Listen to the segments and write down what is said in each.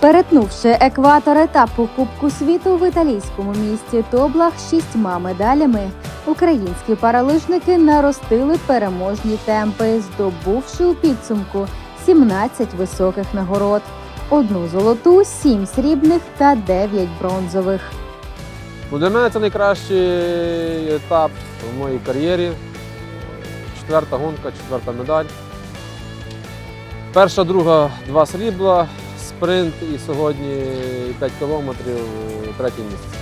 Перетнувши екватор етапу Кубку світу в італійському місті Тоблах шістьма медалями, українські паралижники наростили переможні темпи, здобувши у підсумку 17 високих нагород, одну золоту, сім срібних та дев'ять бронзових. Для мене це найкращий етап в моїй кар'єрі. Четверта гонка, четверта медаль. Перша, друга, два срібла, спринт і сьогодні 5 кілометрів, третє місце.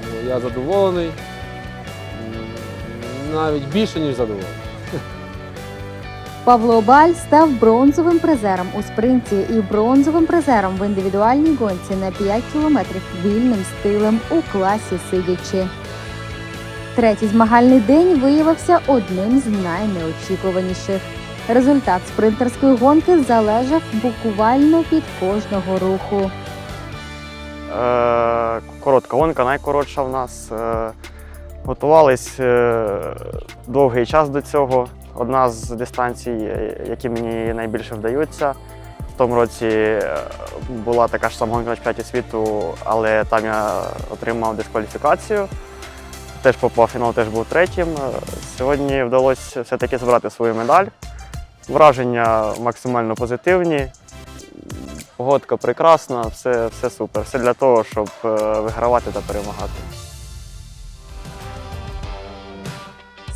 Тому я задоволений, навіть більше, ніж задоволений. Павло Баль став бронзовим призером у спринті і бронзовим призером в індивідуальній гонці на 5 кілометрів вільним стилем у класі сидячи. Третій змагальний день виявився одним з найнеочікуваніших. Результат спринтерської гонки залежав буквально від кожного руху. Е, коротка гонка, найкоротша в нас. Е, готувались е, довгий час до цього. Одна з дистанцій, е, які мені найбільше вдаються. В тому році е, була така ж сама гонка на чемпіонаті світу, але там я отримав дискваліфікацію. Теж попав фінал, теж був третім. Е, Сьогодні вдалося все-таки збирати свою медаль. Враження максимально позитивні. Погодка прекрасна, все, все супер. Все для того, щоб е, вигравати та перемагати.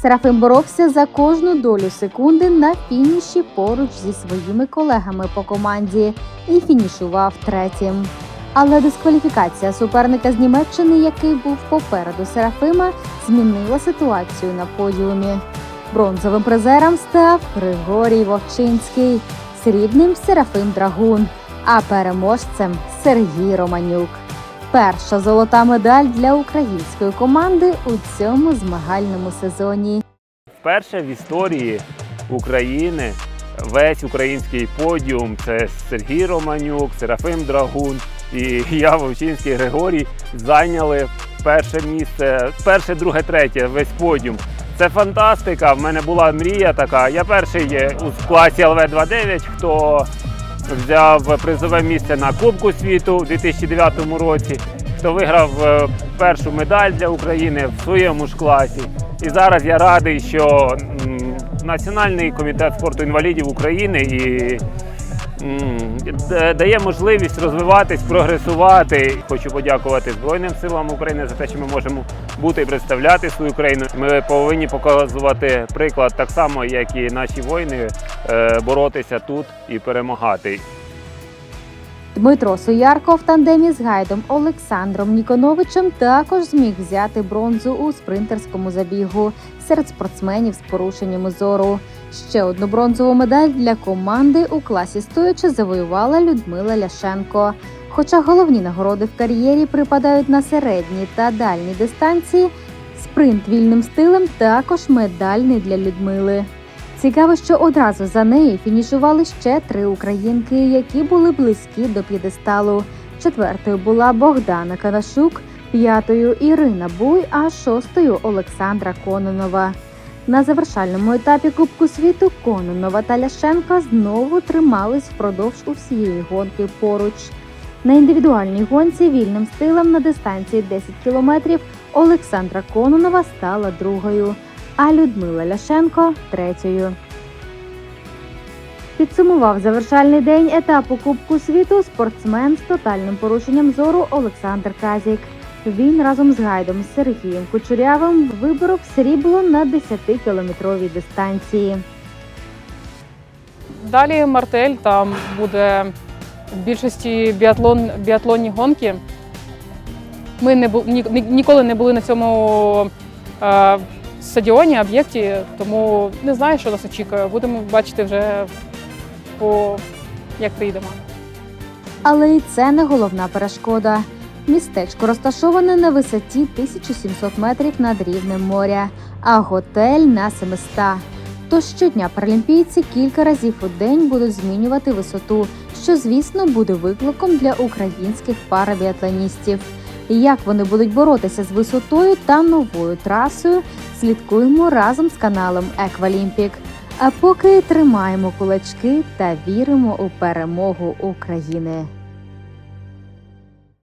Серафим боровся за кожну долю секунди на фініші поруч зі своїми колегами по команді і фінішував третім. Але дискваліфікація суперника з Німеччини, який був попереду Серафима, змінила ситуацію на подіумі. Бронзовим призером став Григорій Вовчинський, срібним Серафим Драгун, а переможцем Сергій Романюк. Перша золота медаль для української команди у цьому змагальному сезоні. Вперше в історії України весь український подіум це Сергій Романюк, Серафим Драгун і я, Вовчинський Григорій, зайняли перше місце, перше, друге, третє, весь подіум. Це фантастика. В мене була мрія така. Я перший у класі ЛВ-29, хто взяв призове місце на Кубку світу у 2009 році, хто виграв е, першу медаль для України в своєму ж класі. І зараз я радий, що Національний комітет спорту інвалідів України і дає можливість розвиватись, прогресувати. Хочу подякувати Збройним силам України за те, що ми можемо бути і представляти свою країну. Ми повинні показувати приклад так само, як і наші воїни, е, боротися тут і перемагати. Дмитро Суярко в тандемі з гайдом Олександром Ніконовичем також зміг взяти бронзу у спринтерському забігу серед спортсменів з порушеннями зору. Ще одну бронзову медаль для команди у класі стоячи завоювала Людмила Ляшенко. Хоча головні нагороди в кар'єрі припадають на середні та дальні дистанції, спринт вільним стилем також медальний для Людмили. Цікаво, що одразу за нею фінішували ще три українки, які були близькі до п'єдесталу. Четвертою була Богдана Канашук, п'ятою Ірина Буй, а шостою Олександра Кононова. На завершальному етапі Кубку світу Кононова та Ляшенка знову тримались впродовж усієї гонки поруч. На індивідуальній гонці вільним стилем на дистанції 10 кілометрів Олександра Кононова стала другою а Людмила Ляшенко третьою. Підсумував завершальний день етапу Кубку світу спортсмен з тотальним порушенням зору Олександр Казік. Він разом з гайдом Сергієм Кучурявим виборов срібло на 10-кілометровій дистанції. Далі Мартель, там буде в більшості біатлон, біатлонні гонки. Ми не ні, ні- ніколи не були на цьому е, стадіоні, об'єкті, тому не знаю, що нас очікує. Будемо бачити вже по як приїдемо. Але і це не головна перешкода. Містечко розташоване на висоті 1700 метрів над рівнем моря, а готель на 700. Тож щодня паралімпійці кілька разів у день будуть змінювати висоту, що, звісно, буде викликом для українських парабіатлоністів. Як вони будуть боротися з висотою та новою трасою, слідкуємо разом з каналом Еквалімпік. А поки тримаємо кулачки та віримо у перемогу України.